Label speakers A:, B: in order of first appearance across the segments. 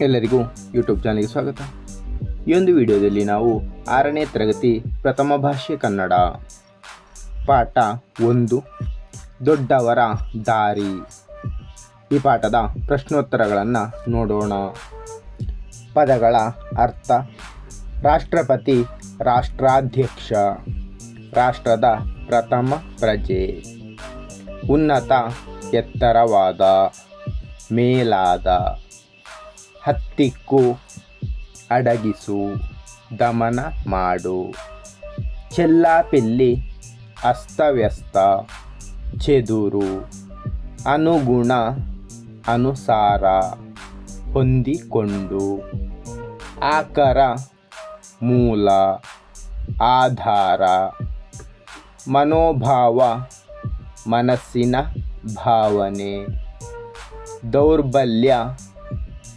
A: ಎಲ್ಲರಿಗೂ ಯೂಟ್ಯೂಬ್ ಚಾನಲ್ಗೆ ಸ್ವಾಗತ. ಈ ಒಂದು ವಿಡಿಯೋದಲ್ಲಿ ನಾವು ಆರನೇ ತರಗತಿ ಪ್ರಥಮ ಭಾಷೆ ಕನ್ನಡ. ಪಾಠ ಒಂದು, ದೊಡ್ಡವರ ದಾರಿ. ಈ ಪಾಠದ ಪ್ರಶ್ನೋತ್ತರಗಳನ್ನು ನೋಡೋಣ. ಪದಗಳ ಅರ್ಥ, ರಾಷ್ಟ್ರಪತಿ, ರಾಷ್ಟ್ರಾಧ್ಯಕ್ಷ, ರಾಷ್ಟ್ರದ ಪ್ರಥಮ ಪ್ರಜೆ. ಉನ್ನತ ಎತ್ತರವಾದ, ಮೇಲಾದ. ಹತ್ತಿಕ್ಕು ಅಡಗಿಸು, ದಮನ ಮಾಡು. ಚೆಲ್ಲಾಪಿಲ್ಲಿ ಅಸ್ತವ್ಯಸ್ತ, ಚೆದುರು, ಅನುಗುಣ, ಅನುಸಾರ ಹೊಂದಿಕೊಂಡು. ಆಕರ, ಮೂಲ, ಆಧಾರ, ಮನೋಭಾವ, ಮನಸ್ಸಿನ ಭಾವನೆ, ದೌರ್ಬಲ್ಯ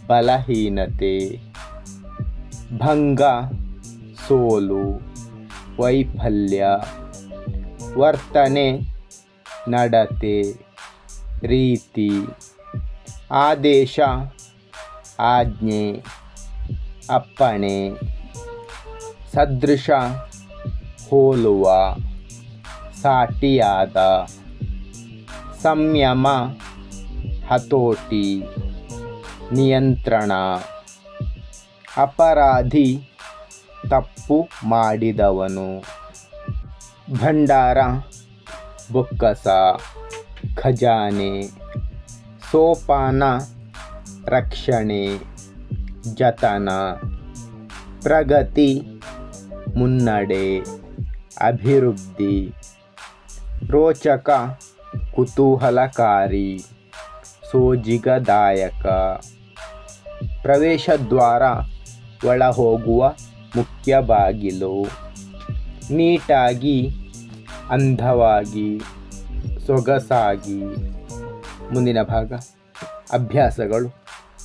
A: ಬಲಹೀನತೆ, ಭಂಗ, ಸೋಲು, ವೈಫಲ್ಯ, ವರ್ತನೆ, ನಡತೆ, ರೀತಿ, ಆದೇಶ, ಆಜ್ಞೆ, ಅಪ್ಪಣೆ, ಸದೃಶ, ಹೋಲುವ, ಸಾಟಿಯಾದ, ಸಂಯಮ, ಹತೋಟಿ. ನಿಯಂತ್ರಣ. ಅಪರಾಧಿ ತಪ್ಪು ಮಾಡಿದವನು. ಭಂಡಾರ, ಬೊಕ್ಕಸ, ಖಜಾನೆ, ಸೋಪಾನ, ರಕ್ಷಣೆ, ಜತನ, ಪ್ರಗತಿ, ಮುನ್ನಡೆ, ಅಭಿವೃದ್ಧಿ, ರೋಚಕ, ಕುತೂಹಲಕಾರಿ, ಸೋಜಿಗದಾಯಕ. ಪ್ರವೇಶದ್ವಾರ ಒಳ ಹೋಗುವ ಮುಖ್ಯ ಬಾಗಿಲು. ನೀಟಾಗಿ ಅಂಧವಾಗಿ ಸೊಗಸಾಗಿ. ಮುಂದಿನ ಭಾಗ. ಅಭ್ಯಾಸಗಳು.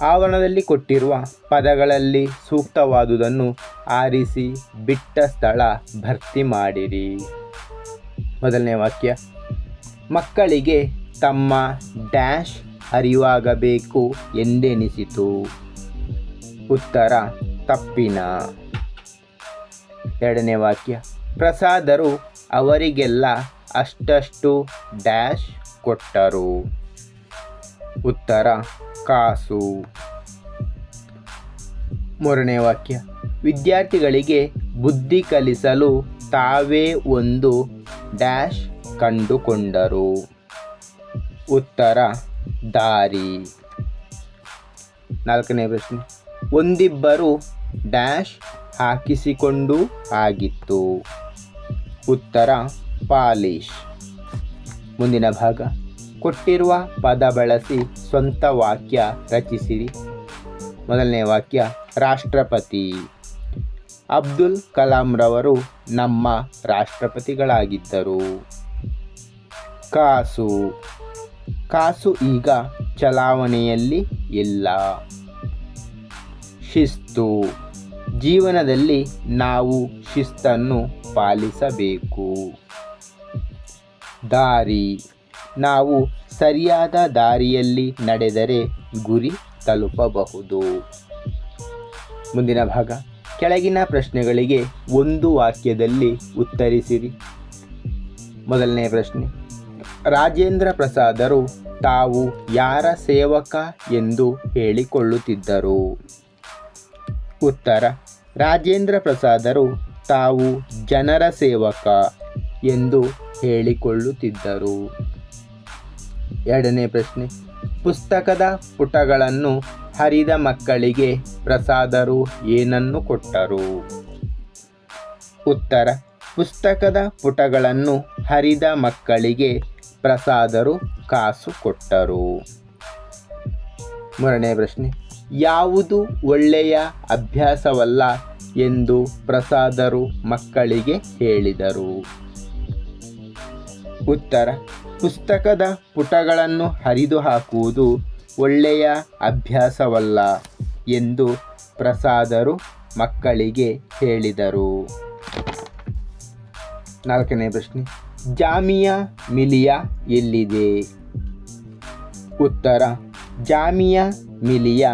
A: ಆವರಣದಲ್ಲಿ ಕೊಟ್ಟಿರುವ ಪದಗಳಲ್ಲಿ ಸೂಕ್ತವಾದುದನ್ನು ಆರಿಸಿ ಬಿಟ್ಟ ಸ್ಥಳ ಭರ್ತಿ ಮಾಡಿರಿ. ಮೊದಲನೇ ವಾಕ್ಯ. ಮಕ್ಕಳಿಗೆ ತಮ್ಮ ಡ್ಯಾಶ್ ಅರಿವಾಗಬೇಕು ಎಂದೆನಿಸಿತು. ಉತ್ತರ ತಪ್ಪಿನ. ಎರಡನೇ ವಾಕ್ಯ. ಪ್ರಸಾದರು ಅವರಿಗೆಲ್ಲ ಅಷ್ಟಷ್ಟು ಡ್ಯಾಶ್ ಕೊಟ್ಟರು. ಉತ್ತರ ಕಾಸು. ಮೂರನೇ ವಾಕ್ಯ. ವಿದ್ಯಾರ್ಥಿಗಳಿಗೆ ಬುದ್ಧಿ ಕಲಿಸಲು ತಾವೇ ಒಂದು ಡ್ಯಾಶ್ ಕಂಡುಕೊಂಡರು. ಉತ್ತರ ದಾರಿ. ನಾಲ್ಕನೇ ಪ್ರಶ್ನೆ. ಒಂದಿಬ್ಬರು ಡ್ಯಾಶ್ ಹಾಕಿಸಿಕೊಂಡು ಆಗಿತ್ತು. ಉತ್ತರ ಪಾಲಿಶ್. ಮುಂದಿನ ಭಾಗ. ಕೊಟ್ಟಿರುವ ಪದ ಬಳಸಿ ಸ್ವಂತ ವಾಕ್ಯ ರಚಿಸಿರಿ. ಮೊದಲನೇ ವಾಕ್ಯ, ರಾಷ್ಟ್ರಪತಿ. ಅಬ್ದುಲ್ ಕಲಾಂರವರು ನಮ್ಮ ರಾಷ್ಟ್ರಪತಿಗಳಾಗಿದ್ದರು. ಕಾಸು. ಕಾಸು ಈಗ ಚಲಾವಣೆಯಲ್ಲಿ ಇಲ್ಲ. ಶಿಸ್ತು. ಜೀವನದಲ್ಲಿ ನಾವು ಶಿಸ್ತನ್ನು ಪಾಲಿಸಬೇಕು. ದಾರಿ. ನಾವು ಸರಿಯಾದ ದಾರಿಯಲ್ಲಿ ನಡೆದರೆ ಗುರಿ ತಲುಪಬಹುದು. ಮುಂದಿನ ಭಾಗ. ಕೆಳಗಿನ ಪ್ರಶ್ನೆಗಳಿಗೆ ಒಂದು ವಾಕ್ಯದಲ್ಲಿ ಉತ್ತರಿಸಿರಿ. ಮೊದಲನೇ ಪ್ರಶ್ನೆ. ರಾಜೇಂದ್ರ ಪ್ರಸಾದರು ತಾವು ಯಾರ ಸೇವಕ ಎಂದು ಹೇಳಿಕೊಳ್ಳುತ್ತಿದ್ದರು? ಉತ್ತರ. ರಾಜೇಂದ್ರ ಪ್ರಸಾದರು, ತಾವು ಜನರ ಸೇವಕ ಎಂದು ಹೇಳಿಕೊಳ್ಳುತ್ತಿದ್ದರು. ಎರಡನೇ ಪ್ರಶ್ನೆ. ಪುಸ್ತಕದ ಪುಟಗಳನ್ನು ಹರಿದ ಮಕ್ಕಳಿಗೆ ಪ್ರಸಾದರು ಏನನ್ನು ಕೊಟ್ಟರು? ಉತ್ತರ. ಪುಸ್ತಕದ ಪುಟಗಳನ್ನು ಹರಿದ ಮಕ್ಕಳಿಗೆ ಪ್ರಸಾದರು ಕಾಸು ಕೊಟ್ಟರು. ಮೂರನೇ ಪ್ರಶ್ನೆ. ಯಾವುದು ಒಳ್ಳೆಯ ಅಭ್ಯಾಸವಲ್ಲ ಎಂದು ಪ್ರಸಾದರು ಮಕ್ಕಳಿಗೆ ಹೇಳಿದರು. ಉತ್ತರ, ಪುಸ್ತಕದ ಪುಟಗಳನ್ನು ಹರಿದು ಹಾಕುವುದು ಒಳ್ಳೆಯ ಅಭ್ಯಾಸವಲ್ಲ ಎಂದು ಪ್ರಸಾದರು ಮಕ್ಕಳಿಗೆ ಹೇಳಿದರು. ನಾಲ್ಕನೇ ಪ್ರಶ್ನೆ, ಜಾಮಿಯಾ ಮಿಲಿಯಾ ಎಲ್ಲಿದೆ? ಉತ್ತರ, ಜಾಮಿಯಾ ಮಿಲಿಯ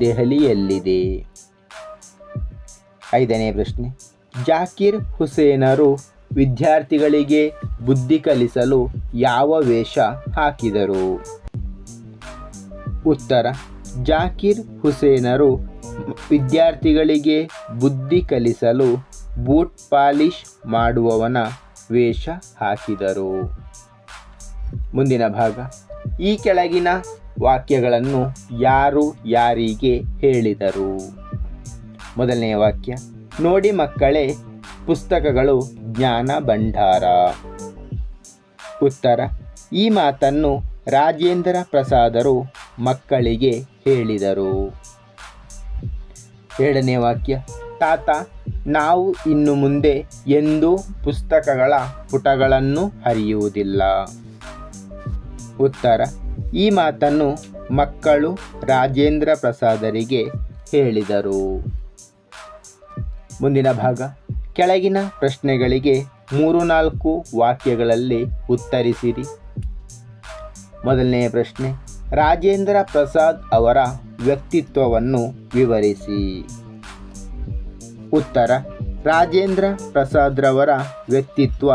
A: ದೆಹಲಿಯಲ್ಲಿದೆ. ಐದನೇ ಪ್ರಶ್ನೆ. ಜಾಕಿರ್ ಹುಸೇನರು ವಿದ್ಯಾರ್ಥಿಗಳಿಗೆ ಬುದ್ಧಿ ಕಲಿಸಲು ಯಾವ ವೇಷ ಹಾಕಿದರು? ಉತ್ತರ. ಜಾಕಿರ್ ಹುಸೇನರು ವಿದ್ಯಾರ್ಥಿಗಳಿಗೆ ಬುದ್ಧಿ ಕಲಿಸಲು ಬೂಟ್ ಪಾಲಿಶ್ ಮಾಡುವವನ ವೇಷ ಹಾಕಿದರು. ಮುಂದಿನ ಭಾಗ. ಈ ಕೆಳಗಿನ ವಾಕ್ಯಗಳನ್ನು ಯಾರು ಯಾರಿಗೆ ಹೇಳಿದರು? ಮೊದಲನೆಯ ವಾಕ್ಯ, ನೋಡಿ ಮಕ್ಕಳೇ, ಪುಸ್ತಕಗಳು ಜ್ಞಾನ ಭಂಡಾರ. ಉತ್ತರ, ಈ ಮಾತನ್ನು ರಾಜೇಂದ್ರ ಪ್ರಸಾದರು ಮಕ್ಕಳಿಗೆ ಹೇಳಿದರು. ಎರಡನೇ ವಾಕ್ಯ, ತಾತ, ನಾವು ಇನ್ನು ಮುಂದೆ ಎಂದೂ ಪುಸ್ತಕಗಳ ಪುಟಗಳನ್ನು ಹರಿಯುವುದಿಲ್ಲ. ಉತ್ತರ ಈ ಮಾತನ್ನು ಮಕ್ಕಳು ರಾಜೇಂದ್ರ ಪ್ರಸಾದರಿಗೆ ಹೇಳಿದರು. ಮುಂದಿನ ಭಾಗ. ಕೆಳಗಿನ ಪ್ರಶ್ನೆಗಳಿಗೆ ಮೂರು ನಾಲ್ಕು ವಾಕ್ಯಗಳಲ್ಲಿ ಉತ್ತರಿಸಿರಿ. ಮೊದಲನೆಯ ಪ್ರಶ್ನೆ. ರಾಜೇಂದ್ರ ಪ್ರಸಾದ್ ಅವರ ವ್ಯಕ್ತಿತ್ವವನ್ನು ವಿವರಿಸಿ. ಉತ್ತರ. ರಾಜೇಂದ್ರ ಪ್ರಸಾದ್ರವರ ವ್ಯಕ್ತಿತ್ವ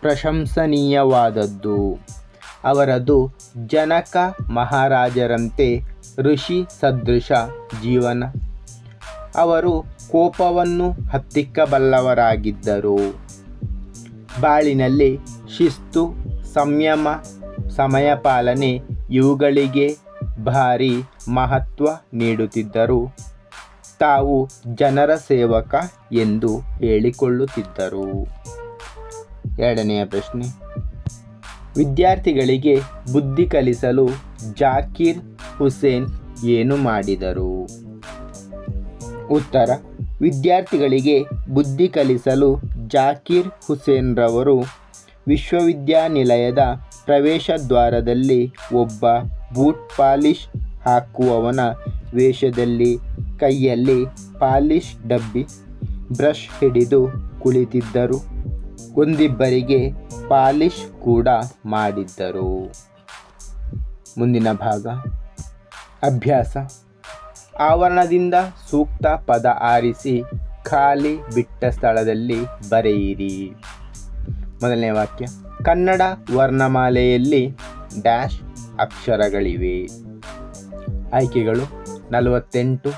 A: ಪ್ರಶಂಸನೀಯವಾದದ್ದು. ಅವರದು ಜನಕ ಮಹಾರಾಜರಂತೆ ಋಷಿ ಸದೃಶ ಜೀವನ. ಅವರು ಕೋಪವನ್ನು ಹತ್ತಿಕ್ಕಬಲ್ಲವರಾಗಿದ್ದರು. ಬಾಳಿನಲ್ಲಿ ಶಿಸ್ತು, ಸಂಯಮ, ಸಮಯ ಪಾಲನೆ ಇವುಗಳಿಗೆ ಭಾರಿ ಮಹತ್ವ ನೀಡುತ್ತಿದ್ದರು. ತಾವು ಜನರ ಸೇವಕ ಎಂದು ಹೇಳಿಕೊಳ್ಳುತ್ತಿದ್ದರು. ಎರಡನೆಯ ಪ್ರಶ್ನೆ. ವಿದ್ಯಾರ್ಥಿಗಳಿಗೆ ಬುದ್ಧಿ ಕಲಿಸಲು ಜಾಕೀರ್ ಹುಸೇನ್ ಏನು ಮಾಡಿದರು? ಉತ್ತರ, ವಿದ್ಯಾರ್ಥಿಗಳಿಗೆ ಬುದ್ಧಿ ಕಲಿಸಲು ಜಾಕೀರ್ ಹುಸೇನ್ರವರು ವಿಶ್ವವಿದ್ಯಾನಿಲಯದ ಪ್ರವೇಶ ದ್ವಾರದಲ್ಲಿ ಒಬ್ಬ ಬೂಟ್ ಪಾಲಿಶ್ ಹಾಕುವವನ ವೇಷದಲ್ಲಿ ಕೈಯಲ್ಲಿ ಪಾಲಿಶ್ ಡಬ್ಬಿ ಬ್ರಷ್ ಹಿಡಿದು ಕುಳಿತಿದ್ದರು. ಒಂದಿಬ್ಬರಿಗೆ ಪಾಲಿಶ್ ಕೂಡ ಮಾಡಿದ್ದರು. ಮುಂದಿನ ಭಾಗ. ಅಭ್ಯಾಸ. ಆವರಣದಿಂದ ಸೂಕ್ತ ಪದ ಆರಿಸಿ ಖಾಲಿ ಬಿಟ್ಟ ಸ್ಥಳದಲ್ಲಿ ಬರೆಯಿರಿ. ಮೊದಲನೇ ವಾಕ್ಯ. ಕನ್ನಡ ವರ್ಣಮಾಲೆಯಲ್ಲಿ ಡ್ಯಾಶ್ ಅಕ್ಷರಗಳಿವೆ. ಆಯ್ಕೆಗಳು ನಲವತ್ತೆಂಟು,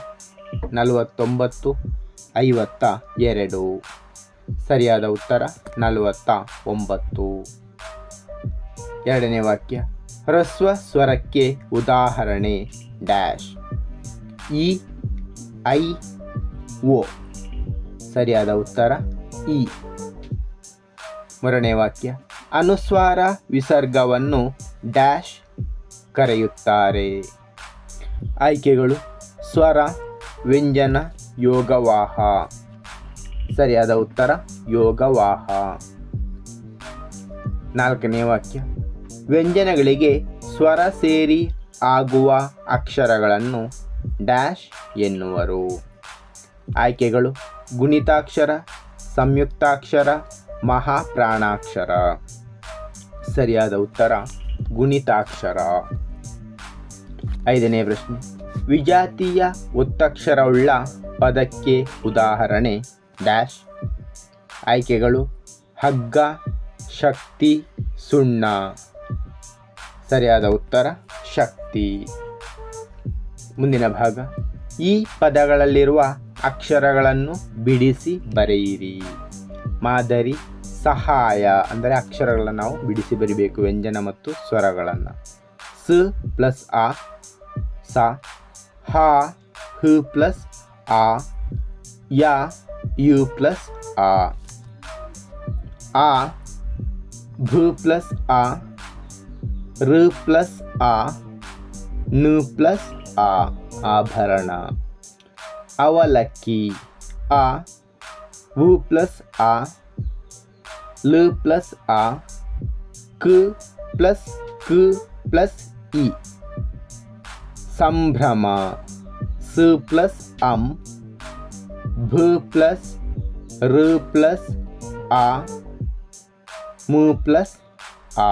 A: ನಲವತ್ತೊಂಬತ್ತು, ಐವತ್ತ ಎರಡು. ಸರಿಯಾದ ಉತ್ತರ ನಲವತ್ತ ಒಂಬತ್ತು. ಎರಡನೇ ವಾಕ್ಯ. ಹ್ರಸ್ವ ಸ್ವರಕ್ಕೆ ಉದಾಹರಣೆ ಡ್ಯಾಶ್. ಇ, ಐ ಒ ಸರಿಯಾದ ಉತ್ತರ ಇ. ಮೂರನೇ ವಾಕ್ಯ. ಅನುಸ್ವಾರ ವಿಸರ್ಗವನ್ನು ಡ್ಯಾಶ್ ಕರೆಯುತ್ತಾರೆ. ಆಯ್ಕೆಗಳು. ಸ್ವರ, ವ್ಯಂಜನ, ಯೋಗವಾಹ. ಸರಿಯಾದ ಉತ್ತರ, ಯೋಗವಾಹ. ನಾಲ್ಕನೇ ವಾಕ್ಯ. ವ್ಯಂಜನಗಳಿಗೆ ಸ್ವರ ಸೇರಿ ಆಗುವ ಅಕ್ಷರಗಳನ್ನು ಡ್ಯಾಶ್ ಎನ್ನುವರು. ಆಯ್ಕೆಗಳು, ಗುಣಿತಾಕ್ಷರ, ಸಂಯುಕ್ತಾಕ್ಷರ, ಮಹಾಪ್ರಾಣಾಕ್ಷರ. ಸರಿಯಾದ ಉತ್ತರ, ಗುಣಿತಾಕ್ಷರ. ಐದನೇ ಪ್ರಶ್ನೆ. ವಿಜಾತೀಯ ಒತ್ತಕ್ಷರವುಳ್ಳ ಪದಕ್ಕೆ ಉದಾಹರಣೆ. ಡ್ಯಾಶ್, ಆಯ್ಕೆಗಳು, ಹಗ್ಗ, ಶಕ್ತಿ, ಸುಣ್ಣ. ಸರಿಯಾದ ಉತ್ತರ, ಶಕ್ತಿ. ಮುಂದಿನ ಭಾಗ, ಈ ಪದಗಳಲ್ಲಿರುವ ಅಕ್ಷರಗಳನ್ನು ಬಿಡಿಸಿ ಬರೆಯಿರಿ. ಮಾದರಿ, ಸಹಾಯ, ಅಂದರೆ ಅಕ್ಷರಗಳನ್ನು ನಾವು ಬಿಡಿಸಿ ಬರಿಬೇಕು, ವ್ಯಂಜನ ಮತ್ತು ಸ್ವರಗಳನ್ನು. ಸ ಪ್ಲಸ್ ಆ, ಸ, ಹ ಪ್ಲಸ್ ಆ, ಯ ಯು ಪ್ಲಸ್ ಆ ಆ ಭ ಪ್ಲಸ್ ಆ ಋ ಪ್ಲಸ್ ಆ ನು ಪ್ಲಸ್ ಆ ಆಭರಣ ಅವಲಕ್ಕಿ ಆ ವು ಪ್ಲಸ್ ಆ ಲ ಪ್ಲಸ್ ಆ ಕ ಪ್ಲಸ್ ಕ ಪ್ಲಸ್ ಇ ಸಂಭ್ರಮ ಸ ಪ್ಲಸ್ ಅಂ ಭ ಪ್ಲಸ್ ರ ಪ್ಲಸ್ ಆ ಮು ಪ್ಲಸ್ ಆ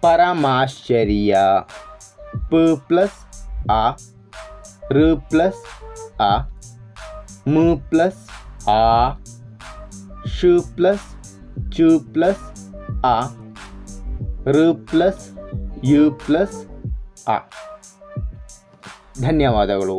A: ಪರಮಾಶ್ಚರ್ಯ ಪ ಪ್ಲಸ್ ಆ ರ ಪ್ಲಸ್ ಆ ಮ ಪ್ಲಸ್ ಆ ಶು ಪ್ಲಸ್ ಚು ಪ್ಲಸ್ ಆ ರ ಪ್ಲಸ್ ಯು ಪ್ಲಸ್ ಆ ಧನ್ಯವಾದಗಳು